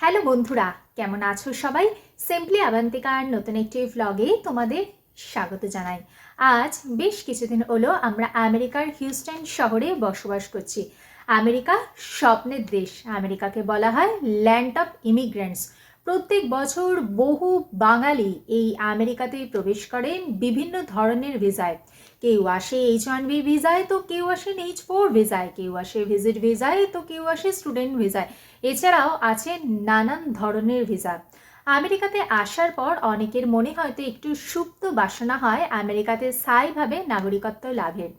Hello বন্ধুরা, কেমন আছো সবাই? সিম্পলি আবান্তিকার নতুন একটি ভ্লগে তোমাদের স্বাগত জানাই। আজ বেশ কিছুদিন হলো আমরা আমেরিকার হিউস্টন শহরে বসবাস করছি। আমেরিকা স্বপ্নের দেশ। আমেরিকাকে বলা হয় ল্যান্ড অফ ইমিগ্রেন্টস প্রত্যেক বছর বহু বাঙালি এই আমেরিকাতে প্রবেশ করেন বিভিন্ন ধরনের ভিসায়। কেউ আসে এইচ ওয়ান বি ভিসায়, তো কেউ আসেন এইচ ফোর ভিসায়, কেউ আসে ভিজিট ভিসায়, তো কেউ আসে স্টুডেন্ট ভিসায়। এছাড়াও আছে নানান ধরনের ভিসা। আমেরিকাতে আসার পর অনেকের মনে হয়তো একটু সুপ্ত বাসনা হয় আমেরিকাতে স্থায়ীভাবে নাগরিকত্ব লাভের।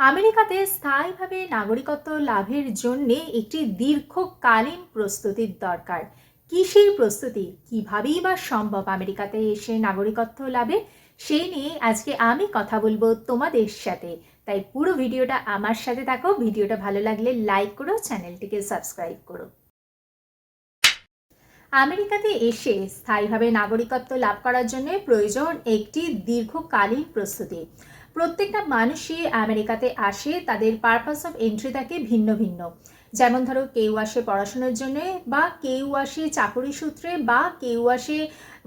আমেরিকাতে স্থায়ীভাবে নাগরিকত্ব লাভের জন্যে একটি দীর্ঘকালীন প্রস্তুতির দরকার। কিসের প্রস্তুতি? কিভাবেই বা সম্ভব আমেরিকাতে এসে নাগরিকত্ব লাভে? সেই নিয়ে আজকে আমি কথা বলব তোমাদের সাথে। তাই পুরো ভিডিওটা আমার সাথে থাকো। ভিডিওটা ভালো লাগলে লাইক করো, চ্যানেলটিকে সাবস্ক্রাইব করো। আমেরিকাতে এসে স্থায়ীভাবে নাগরিকত্ব লাভ করার জন্য প্রয়োজন একটি দীর্ঘকালীন প্রস্তুতি। প্রত্যেকটা মানুষই আমেরিকাতে আসে, তাদের পারপাস অফ এন্ট্রি থাকে ভিন্ন ভিন্ন। যেমন ধরো কেউ আসে পড়াশোনার জন্যে বা কেউ আসে চাকরি সূত্রে বা কেউ আসে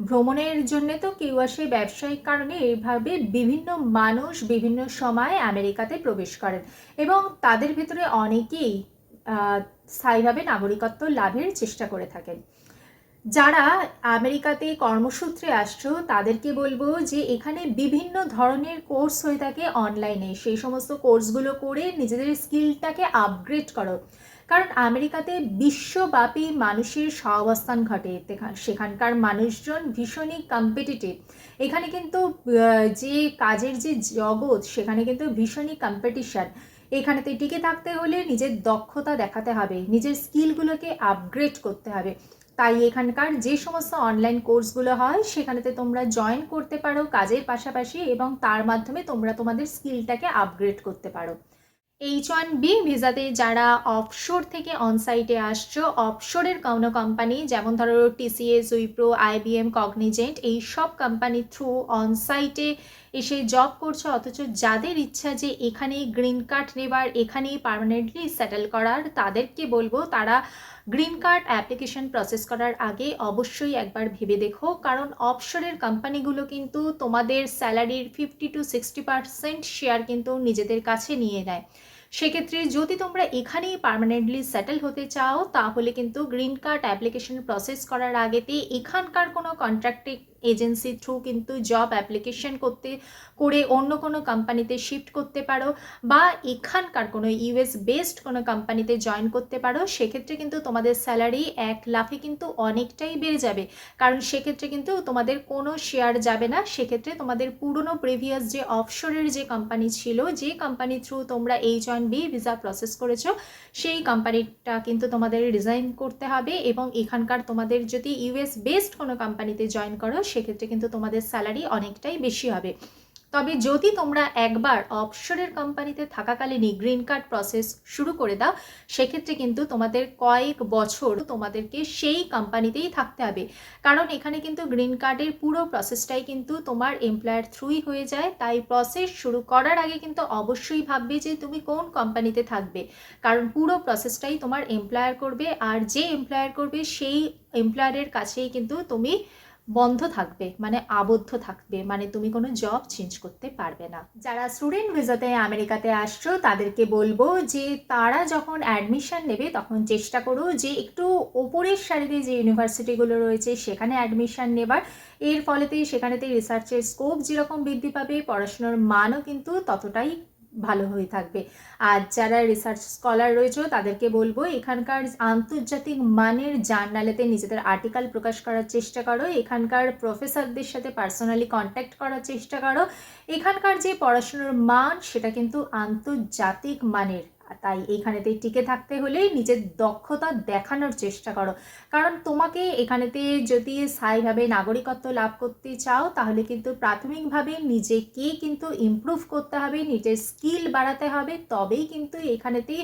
ভ্রমণের জন্যে, তো কেউ আসে ব্যবসায়িক কারণে এইভাবে বিভিন্ন মানুষ বিভিন্ন সময় আমেরিকাতে প্রবেশ করেন এবং তাদের ভিতরে অনেকেই স্থায়ীভাবে নাগরিকত্ব লাভের চেষ্টা করে থাকেন। যারা আমেরিকাতে কর্মসূত্রে আসছো, তাদেরকে বলব যে এখানে বিভিন্ন ধরনের কোর্স হয়ে থাকে অনলাইনে। সেই সমস্ত কোর্সগুলো করে নিজেদের স্কিলটাকে আপগ্রেড করো। কারণ আমেরিকাতে বিশ্বব্যাপী মানুষের সহাবস্থান ঘটে সেখানকার মানুষজন ভীষণই কম্পিটিটিভ এখানে কিন্তু যে কাজের যে জগৎ, সেখানে কিন্তু ভীষণই কম্পিটিশান এখানেতে টিকে থাকতে হলে নিজের দক্ষতা দেখাতে হবে, নিজের স্কিলগুলোকে আপগ্রেড করতে হবে। তাই এখানকার যে সমস্ত অনলাইন কোর্সগুলো হয়, সেখানেতে তোমরা জয়েন করতে পারো কাজের পাশাপাশি এবং তার মাধ্যমে তোমরা তোমাদের স্কিলটাকে আপগ্রেড করতে পারো। এইচ ওয়ান বি ভিসাতে যারা অফশোর থেকে অনসাইটে আসছো অফশোরের কোনো কোম্পানি যেমন ধরো টিসিএস উইপ্রো আইবিএম কগনিজেন্ট এই সব কোম্পানি থ্রু অনসাইটে এসে জব করছ, অথচ যাদের ইচ্ছা যে এখানেই গ্রিন কার্ড নেবার, এখানেই পারমানেন্টলি সেটেল করার, তাদেরকে বলব তারা গ্রিন কার্ড অ্যাপ্লিকেশন প্রসেস করার আগে অবশ্যই একবার ভেবে দেখো। কারণ অফশোরের কোম্পানিগুলো কিন্তু তোমাদের স্যালারির fifty to sixty percent share কিন্তু নিজেদের কাছে নিয়ে নেয়। সেক্ষেত্রে যদি তোমরা এখানেই পারমানেন্টলি সেটেল হতে চাও, তাহলে কিন্তু গ্রিন কার্ড অ্যাপ্লিকেশন প্রসেস করার আগেতে এখানকার কোনো কন্ট্রাক্টিং এজেন্সি থ্রু কিন্তু জব অ্যাপ্লিকেশন করতে, করে অন্য কোনো কোম্পানিতে শিফট করতে পারো বা এখানকার কোনো ইউএস বেসড কোনো কোম্পানিতে জয়েন করতে পারো, সেক্ষেত্রে কিন্তু তোমাদের স্যালারি এক লাফে কিন্তু অনেকটাই বেড়ে যাবে। কারণ সেক্ষেত্রে কিন্তু তোমাদের কোনো শেয়ার যাবে না, সেক্ষেত্রে তোমাদের পুরনো প্রিভিয়াস যে অফশোরের যে কোম্পানি ছিল, যে কোম্পানি থ্রু তোমরা H one B visa process করেছ, সেই কোম্পানিটা কিন্তু তোমাদের রিজাইন করতে হবে এবং এখানকার তোমাদের যদি ইউএস বেসড কোনো কোম্পানিতে জয়েন করো সেক্ষেত্রে কিন্তু তোমাদের স্যালারি অনেকটাই বেশি হবে। তবে যদি তোমরা একবার অফশোরের কোম্পানিতে থাকাকালীনই গ্রিন কার্ড প্রসেস শুরু করে দাও, সেক্ষেত্রে কিন্তু তোমাদের কয়েক বছর তোমাদেরকে সেই কোম্পানিতেই থাকতে হবে। কারণ এখানে কিন্তু গ্রিন কার্ডের পুরো প্রসেসটাই কিন্তু তোমার এমপ্লয়ার থ্রুই হয়ে যায়। তাই প্রসেস শুরু করার আগে কিন্তু অবশ্যই ভাববে যে তুমি কোন কোম্পানিতে থাকবে। কারণ পুরো প্রসেসটাই তোমার এমপ্লয়ার করবে। আর যে এমপ্লয়ার করবে, সেই এমপ্লয়ারের কাছেই কিন্তু তুমি বন্ধ থাকবে মানে আবদ্ধ থাকবে মানে তুমি কোনো জব চেঞ্জ করতে পারবে না। যারা স্টুডেন্ট ভিসাতে আমেরিকাতে আসছো, তাদেরকে বলব যে তারা যখন অ্যাডমিশন নেবে, তখন চেষ্টা করো যে একটু ওপরের সারিতে যে ইউনিভার্সিটিগুলো রয়েছে, সেখানে অ্যাডমিশন নেবার। এর ফলেতে সেখানেতে রিসার্চের স্কোপ যেরকম বৃদ্ধি পাবে, পড়াশোনার মানও কিন্তু ততটাই ভালো হয়ে থাকবে। আর যারা রিসার্চ স্কলার রয়েছে তাদেরকে বলব, এখানকার আন্তর্জাতিক মানের জার্নালেতে নিজেদের আর্টিকেল প্রকাশ করার চেষ্টা করো, এখানকার প্রফেসরদের সাথে পার্সোনালি কন্ট্যাক্ট করার চেষ্টা করো। এখানকার যে পড়াশুনোর মান, সেটা কিন্তু আন্তর্জাতিক মানের। তাই এইখানেতে টিকে থাকতে হলেই নিজের দক্ষতা দেখানোর চেষ্টা করো। কারণ তোমাকে এখানেতে যদি স্থায়ীভাবে নাগরিকত্ব লাভ করতে চাও, তাহলে কিন্তু প্রাথমিকভাবে নিজেকে কিন্তু ইমপ্রুভ করতে হবে, নিজের স্কিল বাড়াতে হবে। তবেই কিন্তু এখানেতে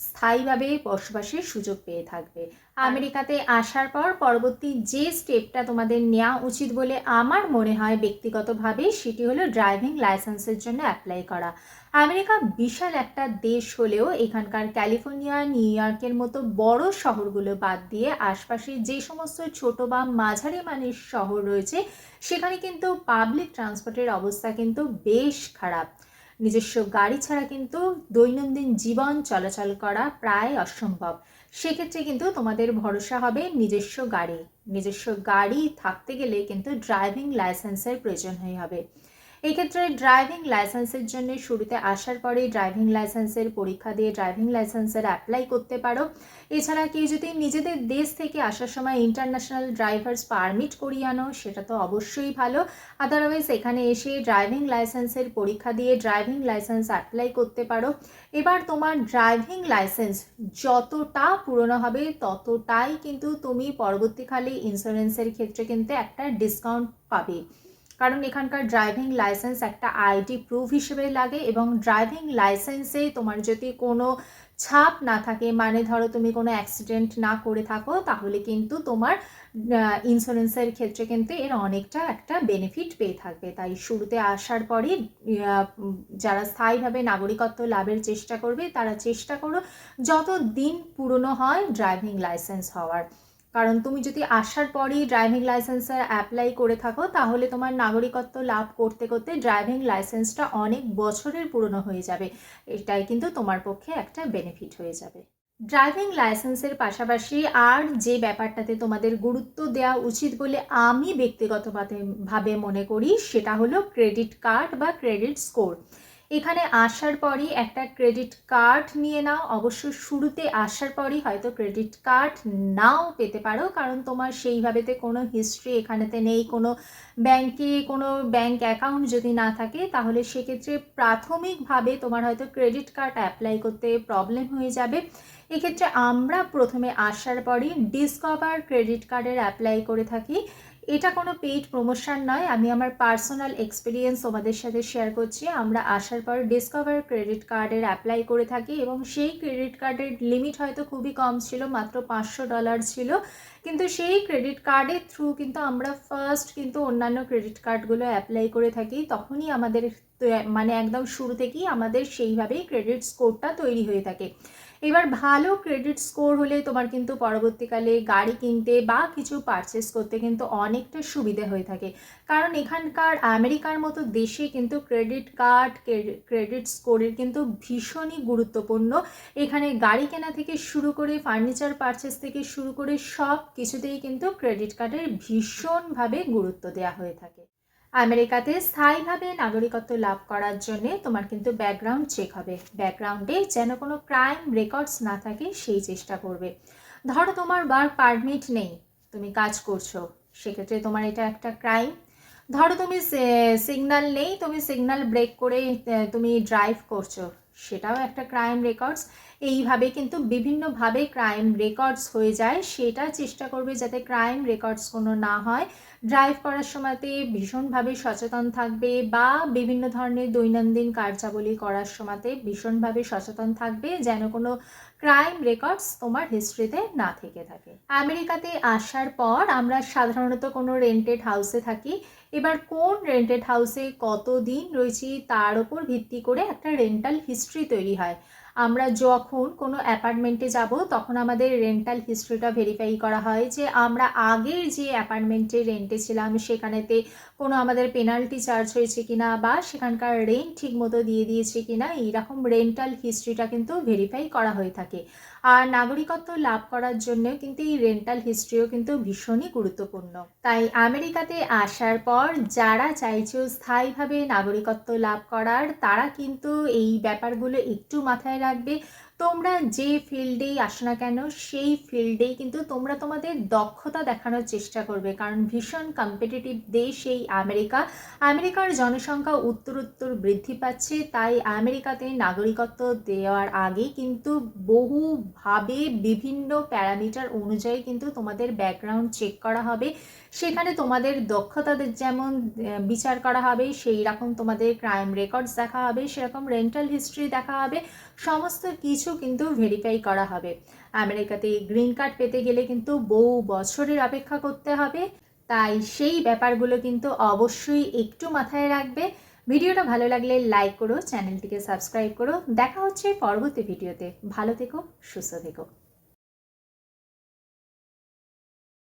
স্থায়ীভাবে বসবাসের সুযোগ পেয়ে থাকবে। আমেরিকাতে আসার পর পরবর্তী যে স্টেপটা তোমাদের নেওয়া উচিত বলে আমার মনে হয় ব্যক্তিগতভাবে সেটি হলো ড্রাইভিং লাইসেন্সের জন্য অ্যাপ্লাই করা। আমেরিকা বিশাল একটা দেশ হলেও এখানকার ক্যালিফোর্নিয়া নিউ ইয়র্কের মতো বড় শহরগুলো বাদ দিয়ে আশপাশে যে সমস্ত ছোট বা মাঝারি মানের শহর রয়েছে সেখানে কিন্তু পাবলিক ট্রান্সপোর্টের অবস্থা কিন্তু বেশ খারাপ। নিজস্ব গাড়ি ছাড়া কিন্তু দৈনন্দিন জীবন চলাচল করা প্রায় অসম্ভব। সেক্ষেত্রে কিন্তু তোমাদের ভরসা হবে নিজস্ব গাড়ি। নিজস্ব গাড়ি থাকতে গেলে কিন্তু ড্রাইভিং লাইসেন্সের প্রয়োজন হয়ে হবে। এক্ষেত্রে ড্রাইভিং লাইসেন্সের জন্য শুরুতে আসার পরে ড্রাইভিং লাইসেন্সের পরীক্ষা দিয়ে ড্রাইভিং লাইসেন্সের অ্যাপ্লাই করতে পারো। এছাড়া কেউ যদি নিজেদের দেশ থেকে আসার সময় ইন্টারন্যাশনাল ড্রাইভার্স পারমিট করিয়ে আনো, সেটা তো অবশ্যই ভালো। আদারওয়াইজ এখানে এসে ড্রাইভিং লাইসেন্সের পরীক্ষা দিয়ে ড্রাইভিং লাইসেন্স অ্যাপ্লাই করতে পারো। এবার তোমার ড্রাইভিং লাইসেন্স যতটা পুরনো হবে, ততটাই কিন্তু তুমি পরবর্তীকালে ইন্স্যুরেন্সের ক্ষেত্রে কিন্তু একটা ডিসকাউন্ট পাবে। কারণ এখানকার ড্রাইভিং লাইসেন্স একটা আইডি প্রুফ হিসেবে লাগে এবং ড্রাইভিং লাইসেন্সে তোমার যদি কোনো ছাপ না থাকে মানে ধরো তুমি কোনো অ্যাক্সিডেন্ট না করে থাকো, তাহলে কিন্তু তোমার ইন্স্যুরেন্সের ক্ষেত্রে কিন্তু এর অনেকটা একটা বেনিফিট পেয়ে থাকবে। তাই শুরুতে আসার পরই যারা স্থায়ীভাবে নাগরিকত্ব লাভের চেষ্টা করবে, তারা চেষ্টা করো যত দিন পুরনো হয় ড্রাইভিং লাইসেন্স হওয়ার। কারণ তুমি যদি আসার পরই ড্রাইভিং লাইসেন্সের অ্যাপ্লাই করে থাকো, তাহলে তোমার নাগরিকত্ব লাভ করতে করতে ড্রাইভিং লাইসেন্সটা অনেক বছরের পুরনো হয়ে যাবে। এটাই কিন্তু তোমার পক্ষে একটা বেনিফিট হয়ে যাবে। ড্রাইভিং লাইসেন্সের পাশাপাশি আর যে ব্যাপারটাতে তোমাদের গুরুত্ব দেওয়া উচিত বলে আমি ব্যক্তিগতভাবে ভাবে মনে করি, সেটা হলো ক্রেডিট কার্ড বা ক্রেডিট স্কোর এখানে আসার পরই একটা ক্রেডিট কার্ড নিয়ে নাও। অবশ্য শুরুতে আসার পরই হয়তো ক্রেডিট কার্ড নাও পেতে পারো, কারণ তোমার সেইভাবেতে কোনো হিস্ট্রি এখানেতে নেই, কোনো ব্যাংকে কোনো ব্যাংক অ্যাকাউন্ট যদি না থাকে, তাহলে সেক্ষেত্রে প্রাথমিকভাবে তোমার হয়তো ক্রেডিট কার্ড অ্যাপ্লাই করতে প্রবলেম হয়ে যাবে। এক্ষেত্রে আমরা প্রথমে আসার পরই ডিসকভার ক্রেডিট কার্ডের অ্যাপ্লাই করে থাকি। এটা কোনো পেইড প্রমোশন নয়, আমি আমার পার্সোনাল এক্সপিরিয়েন্স তোমাদের সাথে শেয়ার করছি। আমরা আসার পর ডিসকভার ক্রেডিট কার্ডের অ্যাপ্লাই করে থাকি এবং সেই ক্রেডিট কার্ডের লিমিট হয়তো খুবই কম ছিল, মাত্র পাঁচশো ডলার ছিল। কিন্তু সেই ক্রেডিট কার্ডের থ্রু কিন্তু আমরা ফার্স্ট কিন্তু অন্যান্য ক্রেডিট কার্ডগুলো অ্যাপ্লাই করে থাকি। তখনই আমাদের মানে একদম শুরু থেকেই আমাদের সেইভাবেই ক্রেডিট স্কোরটা তৈরি হয়ে থাকে। এবার ভালো ক্রেডিট স্কোর হলে তোমার কিন্তু পরবর্তীকালে গাড়ি কিনতে বা কিছু পারচেস করতে কিন্তু অনেকটা সুবিধে হয়ে থাকে। কারণ এখানকার আমেরিকার মতো দেশে কিন্তু ক্রেডিট কার্ড ক্রেডিট স্কোরের কিন্তু ভীষণই গুরুত্বপূর্ণ। এখানে গাড়ি কেনা থেকে শুরু করে ফার্নিচার পারচেস থেকে শুরু করে সব কিছুতেই কিন্তু ক্রেডিট কার্ডের ভীষণভাবে গুরুত্ব দেওয়া হয়ে থাকে। আমেরিকাতে স্থায়ীভাবে নাগরিকত্ব লাভ করার জন্য তোমার কিন্তু ব্যাকগ্রাউন্ড চেক হবে। ব্যাকগ্রাউন্ডে যেন কোনো ক্রাইম রেকর্ডস না থাকে, সেই চেষ্টা করবে। ধরো তোমার ওয়ার্ক পারমিট নেই, তুমি কাজ করছ, সেক্ষেত্রে তোমার এটা একটা ক্রাইম ধরো তুমি সিগনাল নেই, তুমি সিগনাল ব্রেক করে তুমি ড্রাইভ করছ। সেটাও একটা ক্রাইম রেকর্ডস এইভাবে কিন্তু বিভিন্নভাবে ক্রাইম রেকর্ডস হয়ে যায়। সেটা চেষ্টা করবে যাতে ক্রাইম রেকর্ডস কোনো না হয়। ড্রাইভ করার সময়তে ভীষণভাবে সচেতন থাকবে বা বিভিন্ন ধরনের দৈনন্দিন কার্যাবলী করার সময়তে ভীষণভাবে সচেতন থাকবে যেন কোনো ক্রাইম রেকর্ডস তোমার হিস্ট্রিতে না থেকে থাকে। আমেরিকাতে আসার পর আমরা সাধারণত কোনো রেন্টেড হাউসে থাকি। এবার কোন রেন্টেড হাউসে কত দিন রয়েছি তার উপর ভিত্তি করে একটা রেন্টাল হিস্ট্রি তৈরি হয় আমরা যখন কোনো অ্যাপার্টমেন্টে যাব, তখন আমাদের রেন্টাল হিস্ট্রিটা ভেরিফাই করা হয় যে আমরা আগের যে অ্যাপার্টমেন্টে রেন্টে ছিলাম, সেখানেতে কোনো আমাদের পেনাল্টি চার্জ হয়েছে কিনা বা সেখানকার রেন্ট ঠিক মতো দিয়ে দিয়েছে কি কিনা, এইরকম রেন্টাল হিস্ট্রিটা কিন্তু ভেরিফাই করা হয়ে থাকে। আর নাগরিকত্ব লাভ করার জন্য কিন্তু এই রেন্টাল হিস্ট্রিও কিন্তু ভীষণই গুরুত্বপূর্ণ। তাই আমেরিকাতে আসার পর যারা চাইছে স্থায়ীভাবে নাগরিকত্ব লাভ করার, তারা কিন্তু এই ব্যাপারগুলো একটু মাথায় রাখবে তোমরা যে ফিল্ডেই আসো না কেন, সেই ফিল্ডেই কিন্তু তোমরা তোমাদের দক্ষতা দেখানোর চেষ্টা করবে। কারণ ভীষণ কম্পিটিটিভ দেশ এই আমেরিকা। আমেরিকার জনসংখ্যা উত্তর উত্তর বৃদ্ধি পাচ্ছে, তাই আমেরিকাতে নাগরিকত্ব দেওয়ার আগে কিন্তু বহুভাবে বিভিন্ন প্যারামিটার অনুযায়ী কিন্তু তোমাদের ব্যাকগ্রাউন্ড চেক করা হবে। সেখানে তোমাদের দক্ষতাদের যেমন বিচার করা হবে সেই রকম তোমাদের ক্রাইম রেকর্ডস দেখা হবে, সেরকম রেন্টাল হিস্ট্রি দেখা হবে। সমস্ত কিছু কিছু কিন্তু ভেরিফাই করা হবে। আমেরিকাতে গ্রিন কার্ড পেতে গেলে কিন্তু বহু বছরের অপেক্ষা করতে হবে। তাই সেই ব্যাপারগুলো কিন্তু অবশ্যই একটু মাথায় রাখবে। ভিডিওটা ভালো লাগলে লাইক করো চ্যানেলটিকে সাবস্ক্রাইব করো। দেখা হচ্ছে পরবর্তী ভিডিওতে ভালো থেকো, সুস্থ থেকো।